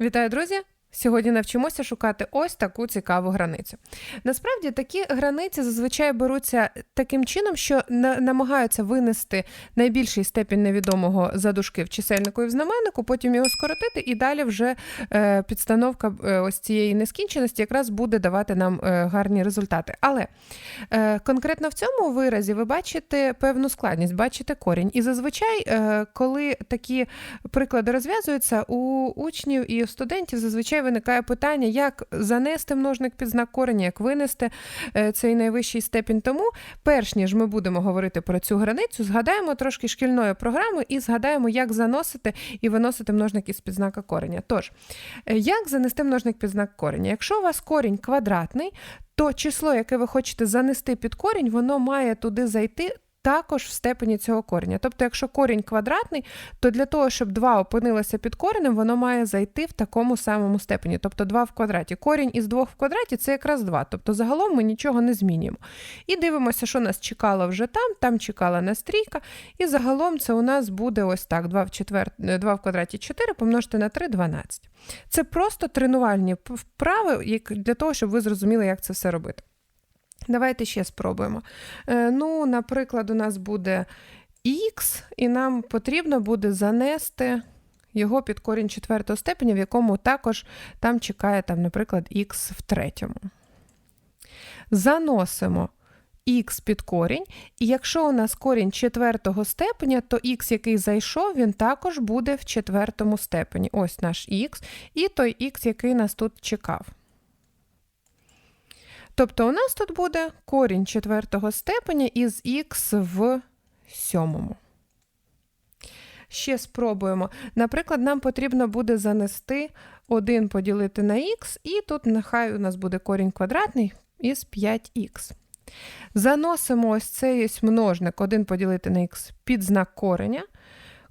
Вітаю, друзі! Сьогодні навчимося шукати ось таку цікаву границю. Насправді такі границі зазвичай беруться таким чином, що на- намагаються винести найбільший степінь невідомого за дужки в чисельнику і в знаменнику, потім його скоротити, і далі вже е, підстановка е, ось цієї нескінченості якраз буде давати нам е, гарні результати. Але конкретно в цьому виразі ви бачите певну складність, бачите корінь. І зазвичай, коли такі приклади розв'язуються, у учнів і у студентів зазвичай виникає питання, як занести множник під знак кореня, як винести е, цей найвищий степінь. Тому, перш ніж ми будемо говорити про цю границю, згадаємо трошки шкільної програми і згадаємо, як заносити і виносити множник із під знака кореня. Тож, е, як занести множник під знак кореня? Якщо у вас корінь квадратний, то число, яке ви хочете занести під корінь, воно має туди зайти. Також в степені цього кореня. Тобто, якщо корінь квадратний, то для того, щоб 2 опинилося під коренем, воно має зайти в такому самому степені, тобто 2 в квадраті. Корінь із 2 в квадраті це якраз 2. Тобто загалом ми нічого не змінюємо. І дивимося, що нас чекало вже там, там чекала нас трійка, і загалом це у нас буде ось так: 2 в, четвер... 2 в квадраті 4 помножити на 3 12. Це просто тренувальні вправи для того, щоб ви зрозуміли, як це все робити. Давайте ще спробуємо. Е, ну, наприклад, у нас буде х, і нам потрібно буде занести його під корінь четвертого степеня, в якому також там чекає, там, наприклад, х в третьому. Заносимо х під корінь, і якщо у нас корінь четвертого степеня, то х, який зайшов, він також буде в четвертому степені. Ось наш х, і той х, який нас тут чекав. Тобто у нас тут буде корінь четвертого степеня із х в сьомому. Ще спробуємо. Наприклад, нам потрібно буде занести 1 поділити на х, і тут нехай у нас буде корінь квадратний із 5х. Заносимо ось цей ось множник 1 поділити на х під знак кореня.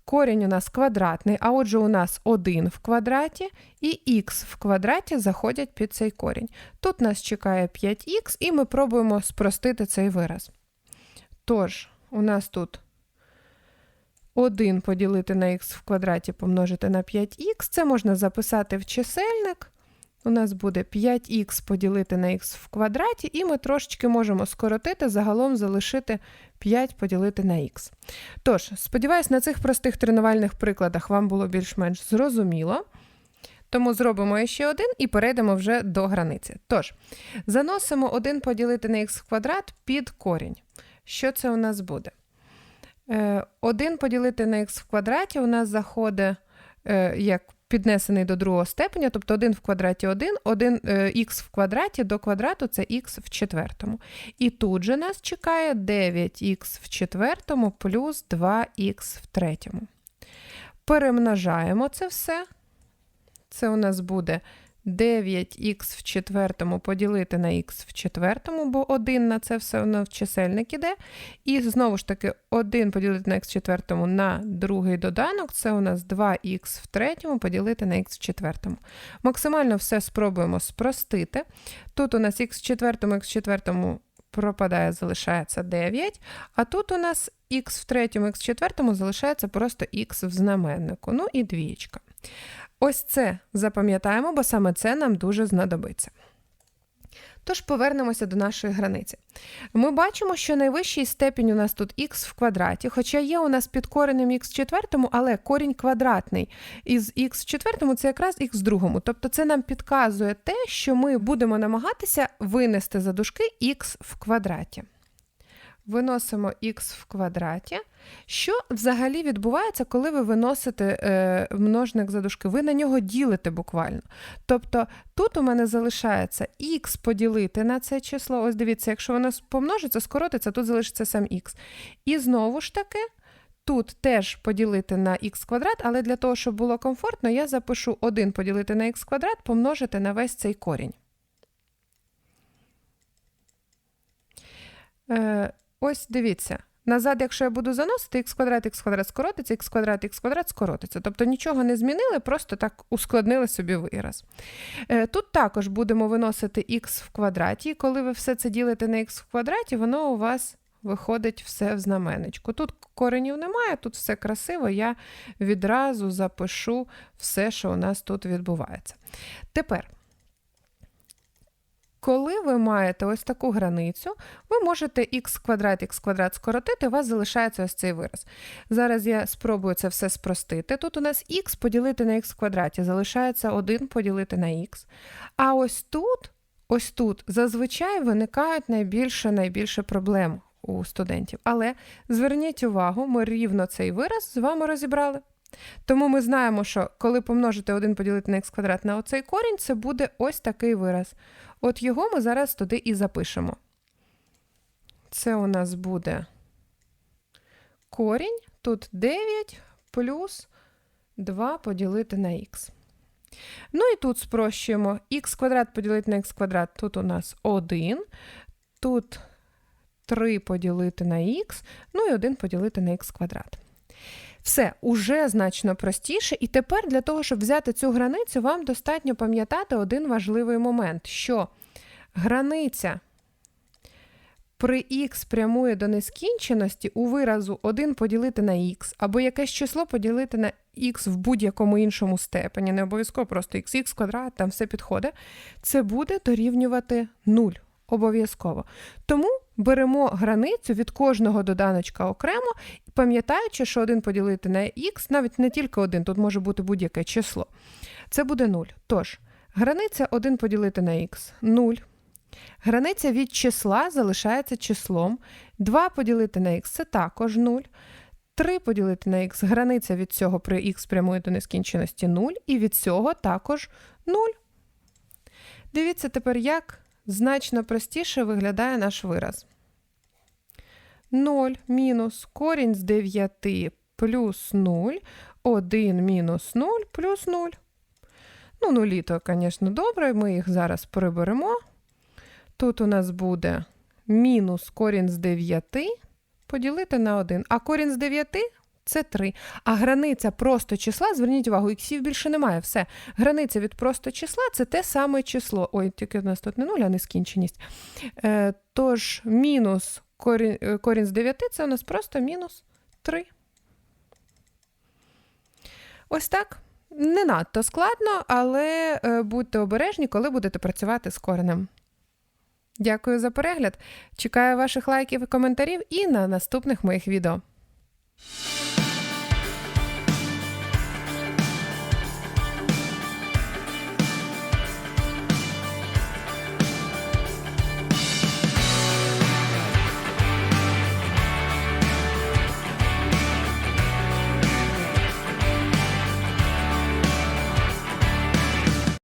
Корінь у нас квадратний, а отже, у нас 1 в квадраті і х в квадраті заходять під цей корінь. Тут нас чекає 5х, і ми пробуємо спростити цей вираз. Тож, у нас тут 1 поділити на х в квадраті помножити на 5х. Це можна записати в чисельник. У нас буде 5х поділити на х в квадраті, і ми трошечки можемо скоротити, загалом залишити 5 поділити на х. Тож, сподіваюсь, на цих простих тренувальних прикладах вам було більш-менш зрозуміло. Тому зробимо ще один і перейдемо вже до границі. Тож, заносимо 1 поділити на х в квадрат під корінь. Що це у нас буде? 1 поділити на х в квадраті у нас заходить е, як піднесений до другого степеня, тобто 1 в квадраті 1, 1 х в квадраті до квадрату це х в четвертому. І тут же нас чекає 9х в четвертому плюс 2х в третьому. Перемножаємо це все. Це у нас буде 9х в четвертому поділити на х в четвертому, бо 1 на це все воно в чисельник іде. І знову ж таки 1 поділити на х в четвертому на другий доданок, це у нас 2х в третьому поділити на х в четвертому. Максимально все спробуємо спростити. Тут у нас х в четвертому, х в четвертому пропадає, залишається 9, а тут у нас х в третьому, х в четвертому залишається просто х в знаменнику. Ну і двієчка. Ось це запам'ятаємо, бо саме це нам дуже знадобиться. Тож повернемося до нашої границі. Ми бачимо, що найвищий степінь у нас тут х в квадраті, хоча є у нас під коренем х в четвертому, але корінь квадратний із х в четвертому це якраз х в другому. Тобто це нам підказує те, що ми будемо намагатися винести за дужки х в квадраті. Виносимо х в квадраті. Що взагалі відбувається, коли ви виносите е, множник за дужки? Ви на нього ділите буквально. Тобто тут у мене залишається х поділити на це число. Ось дивіться, якщо воно помножиться, скоротиться, тут залишиться сам х. І знову ж таки. Тут теж поділити на х квадрат, але для того, щоб було комфортно, я запишу 1 поділити на х квадрат, помножити на весь цей корінь. Ось дивіться. Назад, якщо я буду заносити, х квадрат, х квадрат скоротиться, х квадрат, х квадрат скоротиться. Тобто нічого не змінили, просто так ускладнили собі вираз. Е, Тут також будемо виносити х в квадраті, і коли ви все це ділите на х в квадраті, воно у вас виходить все в знаменечку. Тут коренів немає, тут все красиво. Я відразу запишу все, що у нас тут відбувається. Тепер. Коли ви маєте ось таку границю, ви можете х квадрат, х квадрат скоротити, у вас залишається ось цей вираз. Зараз я спробую це все спростити. Тут у нас х поділити на х квадраті, залишається 1 поділити на х. А ось тут, ось тут зазвичай виникають найбільше найбільше проблем у студентів. Але зверніть увагу, ми рівно цей вираз з вами розібрали. Тому ми знаємо, що коли помножити 1 поділити на х квадрат на оцей корінь, це буде ось такий вираз. От його ми зараз туди і запишемо. Це у нас буде корінь, тут 9 плюс 2 поділити на х. Ну і тут спрощуємо х квадрат поділити на х квадрат, тут у нас 1, тут 3 поділити на х, ну і 1 поділити на х квадрат. Все, уже значно простіше. І тепер для того, щоб взяти цю границю, вам достатньо пам'ятати один важливий момент, що границя при х прямує до нескінченості у виразу 1 поділити на х, або якесь число поділити на х в будь-якому іншому степені, не обов'язково просто х квадрат, там все підходить, це буде дорівнювати 0. Обов'язково. Тому беремо границю від кожного доданочка окремо, пам'ятаючи, що 1 поділити на х, навіть не тільки 1, тут може бути будь-яке число. Це буде 0. Тож, границя 1 поділити на х 0. Границя від числа залишається числом. 2 поділити на х це також 0. 3 поділити на х, границя від цього при х прямує до нескінченості 0, і від цього також 0. Дивіться тепер, як значно простіше виглядає наш вираз. 0 мінус корінь з 9 плюс 0, 1 мінус 0 плюс 0. Ну, нулі то, звісно, добре, ми їх зараз приберемо. Тут у нас буде мінус корінь з 9 поділити на 1. А корінь з 9 це 3. А границя просто числа, зверніть увагу, іксів більше немає. Все. Границя від просто числа це те саме число. Ой, тільки у нас тут не 0, а нескінченість. Е, Тож, мінус корінь, е, корінь з 9 це у нас просто мінус 3. Ось так. Не надто складно, але е, будьте обережні, коли будете працювати з коренем. Дякую за перегляд. Чекаю ваших лайків і коментарів і на наступних моїх відео.